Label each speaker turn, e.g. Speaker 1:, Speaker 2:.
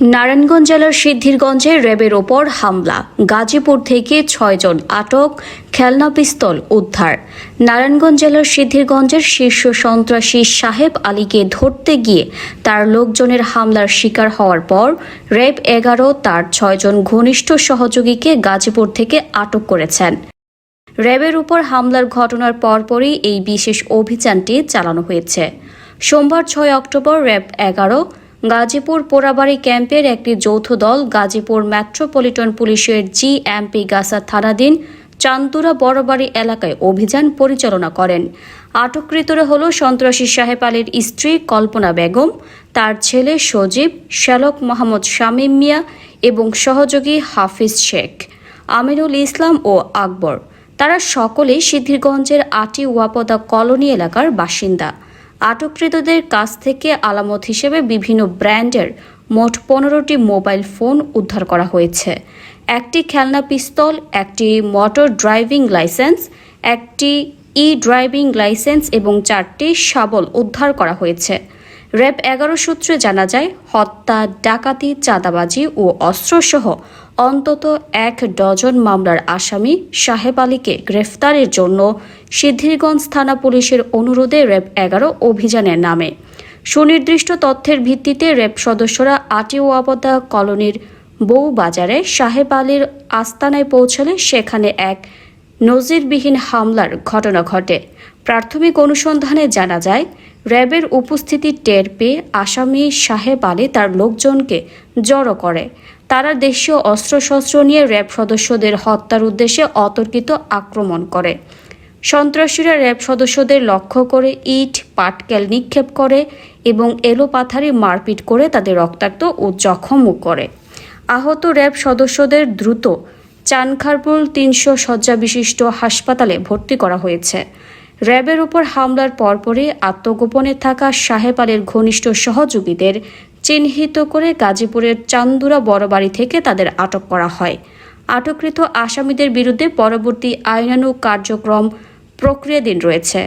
Speaker 1: নারায়ণগঞ্জ জেলার সিদ্ধিরগঞ্জে র্যাবের ওপর হামলা। গাজীপুর থেকে ছয়জন আটক, খেলনা পিস্তল উদ্ধার। নারায়ণগঞ্জ জেলার সিদ্ধিরগঞ্জের শীর্ষ সন্ত্রাসী সাহেব আলীকে ধরতে গিয়ে তার লোকজনের হামলার শিকার হওয়ার পর র্যাব এগারো তার ছয়জন ঘনিষ্ঠ সহযোগীকে গাজীপুর থেকে আটক করেছেন। র্যাবের উপর হামলার ঘটনার পরপরই এই বিশেষ অভিযানটি চালানো হয়েছে। সোমবার ছয় অক্টোবর র্যাব এগারো গাজীপুর পোড়াবাড়ি ক্যাম্পের একটি যৌথ দল গাজীপুর মেট্রোপলিটন পুলিশের জিএমপি গাসা থানাধীন চান্দুরা বড়বাড়ি এলাকায় অভিযান পরিচালনা করেন। আটককৃতরা হল সন্ত্রাসী সাহেব আলীর স্ত্রী কল্পনা বেগম, তার ছেলে সজীব, শ্যালক মোহাম্মদ শামীম মিয়া এবং সহযোগী হাফিজ শেখ আমিরুল ইসলাম ও আকবর। তারা সকলেই সিদ্ধিরগঞ্জের আটি ওয়াপদা কলোনি এলাকার বাসিন্দা। আটককৃতদের কাছ থেকে আলামত হিসেবে বিভিন্ন ব্র্যান্ডের মোট পনেরোটি মোবাইল ফোন উদ্ধার করা হয়েছে। একটি খেলনা পিস্তল, একটি মোটর ড্রাইভিং লাইসেন্স, একটি ই ড্রাইভিং লাইসেন্স এবং চারটি শাবল উদ্ধার করা হয়েছে। র্যাব এগারো সূত্রে জানা যায়, হত্যা, ডাকাতি, চাঁদাবাজি ও অস্ত্রসহ অন্তত এক ডজন মামলার আসামি সাহেব আলীকে গ্রেফতারের জন্য সিদ্ধিরগঞ্জ থানা পুলিশের অনুরোধে র্যাব এগারো অভিযানে নামে। সুনির্দিষ্ট তথ্যের ভিত্তিতে র্যাব সদস্যরা আটিওয়াবদা কলোনির বউবাজারে সাহেব আলীর আস্তানায় পৌঁছালে সেখানে এক নজিরবিহীন হামলার ঘটনা ঘটে। প্রাথমিক অনুসন্ধানে জানা যায় র্যাবের উপস্থিতি টের পেয়ে আসামি সাহেব আলী তার লোকজনকে জড়ো করে। তারা দেশীয় অস্ত্রশস্ত্র নিয়ে র্যাব সদস্যদের হত্যার উদ্দেশ্যে অতর্কিত আক্রমণ করে। সন্ত্রাসীরা র্যাব সদস্যদের লক্ষ্য করে ইট, পাটকেল নিক্ষেপ করে এবং এলোপাথারি মারপিট করে তাদের রক্তাক্ত ও জখমও করে। আহত র্যাব সদস্যদের দ্রুত চানখারপুল তিনশো শয্যা বিশিষ্ট হাসপাতালে ভর্তি করা হয়েছে। র্যাবের উপর হামলার পরপরই আত্মগোপনে থাকা সাহেব আলের ঘনিষ্ঠ সহযোগীদের চিহ্নিত করে গাজীপুরের চান্দুরা বড়বাড়ি থেকে তাদের আটক করা হয়। আটককৃত আসামিদের বিরুদ্ধে পরবর্তী আইনানু কার্যক্রম প্রক্রিয়াধীন রয়েছে।